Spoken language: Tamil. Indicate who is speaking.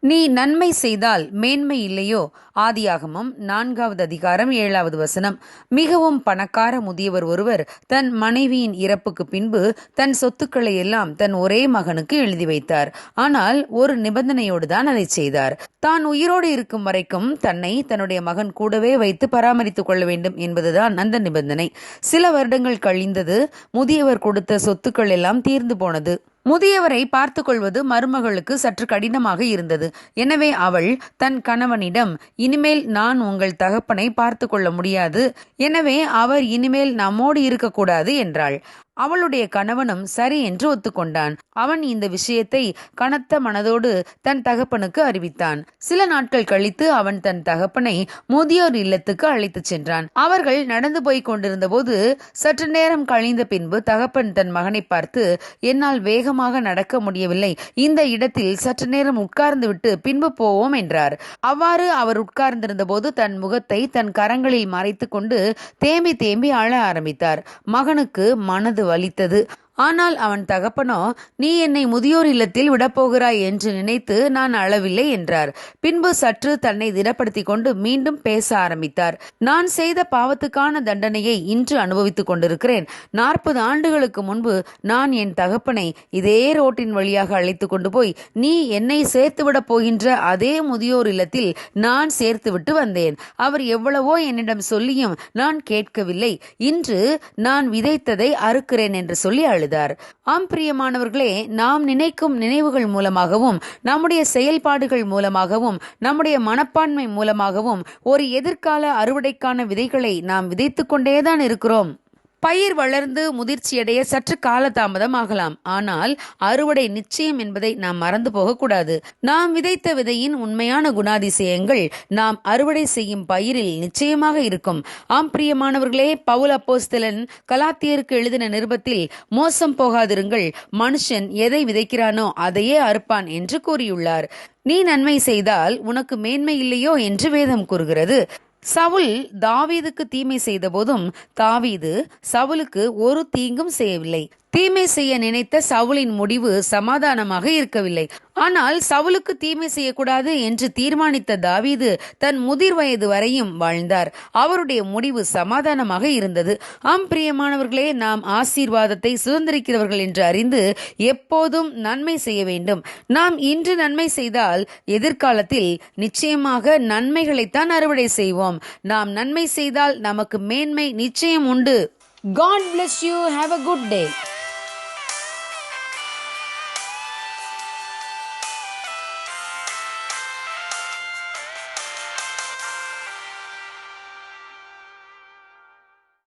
Speaker 1: நீ நன்மை செய்தால் மேன்மை இல்லையோ? ஆதியாகமம் நான்காவது அதிகாரம் ஏழாவது வசனம். மிகவும் பணக்கார முதியவர் ஒருவர் தன் மனைவியின் இறப்புக்கு பின்பு தன் சொத்துக்களை எல்லாம் தன் ஒரே மகனுக்கு எழுதி வைத்தார். ஆனால் ஒரு நிபந்தனையோடு தான் அதை செய்தார். தான் உயிரோடு இருக்கும் வரைக்கும் தன்னை தன்னுடைய மகன் கூடவே வைத்து பராமரித்துக் கொள்ள வேண்டும் என்பதுதான் அந்த நிபந்தனை. சில வருடங்கள் கழிந்தது முதியவர் கொடுத்த சொத்துக்கள் எல்லாம் தீர்ந்து போனது. முதியவரை பார்த்து கொள்வது மருமகளுக்கு சற்று கடினமாக இருந்தது. எனவே அவள் தன் கணவனிடம் இனிமேல் நான் உங்கள் தகப்பனை பார்த்து கொள்ள முடியாது. எனவே அவர் இனிமேல் நம்மோடு இருக்கக்கூடாது என்றாள். அவளுடைய கணவனும் சரி என்று ஒத்துக்கொண்டான். அவன் இந்த விஷயத்தை கனத்த மனதோடு தன் தகப்பனுக்கு அறிவித்தான். சில நாட்கள் கழித்து அவன் தன் தகப்பனை முதியோர் இல்லத்துக்கு அழைத்துச் சென்றான். அவர்கள் நடந்து போய் கொண்டிருந்த போது சற்று நேரம் கழிந்த பின்பு தகப்பன் தன் மகனை பார்த்து என்னால் வேகமாக நடக்க முடியவில்லை. இந்த இடத்தில் சற்று நேரம் உட்கார்ந்து விட்டு பின்பு போவோம் என்றார். அவ்வாறு அவர் உட்கார்ந்திருந்த போது தன் முகத்தை தன் கரங்களில் மறைத்து கொண்டு தேம்பி தேம்பி அழ ஆரம்பித்தார். மகனுக்கு மனது வலித்தது. ஆனால் அவன் தகப்பனோ நீ என்னை முதியோர் இல்லத்தில் விடப்போகிறாய் என்று நினைத்து நான் அளவில்லை என்றார். பின்பு சற்று தன்னை திடப்படுத்திக் கொண்டு மீண்டும் பேச ஆரம்பித்தார். நான் செய்த பாவத்துக்கான தண்டனையை இன்று அனுபவித்துக் கொண்டிருக்கிறேன். நாற்பது ஆண்டுகளுக்கு முன்பு நான் என் தகப்பனை இதே ரோட்டின் வழியாக அழைத்து கொண்டு போய் நீ என்னை சேர்த்துவிடப் போகின்ற அதே முதியோர் இல்லத்தில் நான் சேர்த்துவிட்டு வந்தேன். அவர் எவ்வளவோ என்னிடம் சொல்லியும் நான் கேட்கவில்லை. இன்று நான் விதைத்ததை அறுக்கிறேன் என்று சொல்லி அழுதார் ஆம் பிரியமானவர்களே நாம் நினைக்கும் நினைவுகள் மூலமாகவும் நம்முடைய செயல்பாடுகள் மூலமாகவும் நம்முடைய மனப்பான்மை மூலமாகவும் ஒரு எதிர்கால அறுவடைக்கான விதைகளை நாம் விதைத்துக் கொண்டேதான் இருக்கிறோம். பயிர் வளர்ந்து முதிர்ச்சியடைய சற்று காலதாமதம் ஆகலாம். ஆனால் அறுவடை நிச்சயம் என்பதை நாம் மறந்து போகக்கூடாது. நாம் விதைத்த விதையின் உண்மையான குணாதிசயங்கள் நாம் அறுவடை செய்யும் பயிரில் நிச்சயமாக இருக்கும். ஆம் பிரியமானவர்களே பவுல் அப்போஸ்தலன் கலாத்தியருக்கு எழுதின நிருபத்தில் மோசம் போகாதிருங்கள் மனுஷன் எதை விதைக்கிறானோ அதையே அறுப்பான் என்று கூறியுள்ளார். நீ நன்மை செய்தால் உனக்கு மேன்மை இல்லையோ என்று வேதம் கூறுகிறது. சவுல் தாவீதுக்கு தீமை செய்தபோதும் தாவீது சவுலுக்கு ஒரு தீங்கும் செய்யவில்லை. தீமை செய்ய நினைத்த சவுலின் முடிவு சமாதானமாக இருக்கவில்லை. ஆனால் சவுலுக்கு தீமை செய்யக்கூடாது என்று தீர்மானித்த தாவீது தன் முதிர் வயது வரையும் வாழ்ந்தார். அவருடைய முடிவு சமாதானமாக இருந்தது. ஆம் பிரியமானவர்களே நாம் ஆசீர்வாதத்தை சுதந்திரிக்கிறவர்கள் என்று அறிந்து எப்போதும் நன்மை செய்ய வேண்டும். நாம் இன்று நன்மை செய்தால் எதிர்காலத்தில் நிச்சயமாக நன்மைகளைத்தான் அறுவடை செய்வோம். நாம் நன்மை செய்தால் நமக்கு மேன்மை நிச்சயம் உண்டு. God bless you have a good day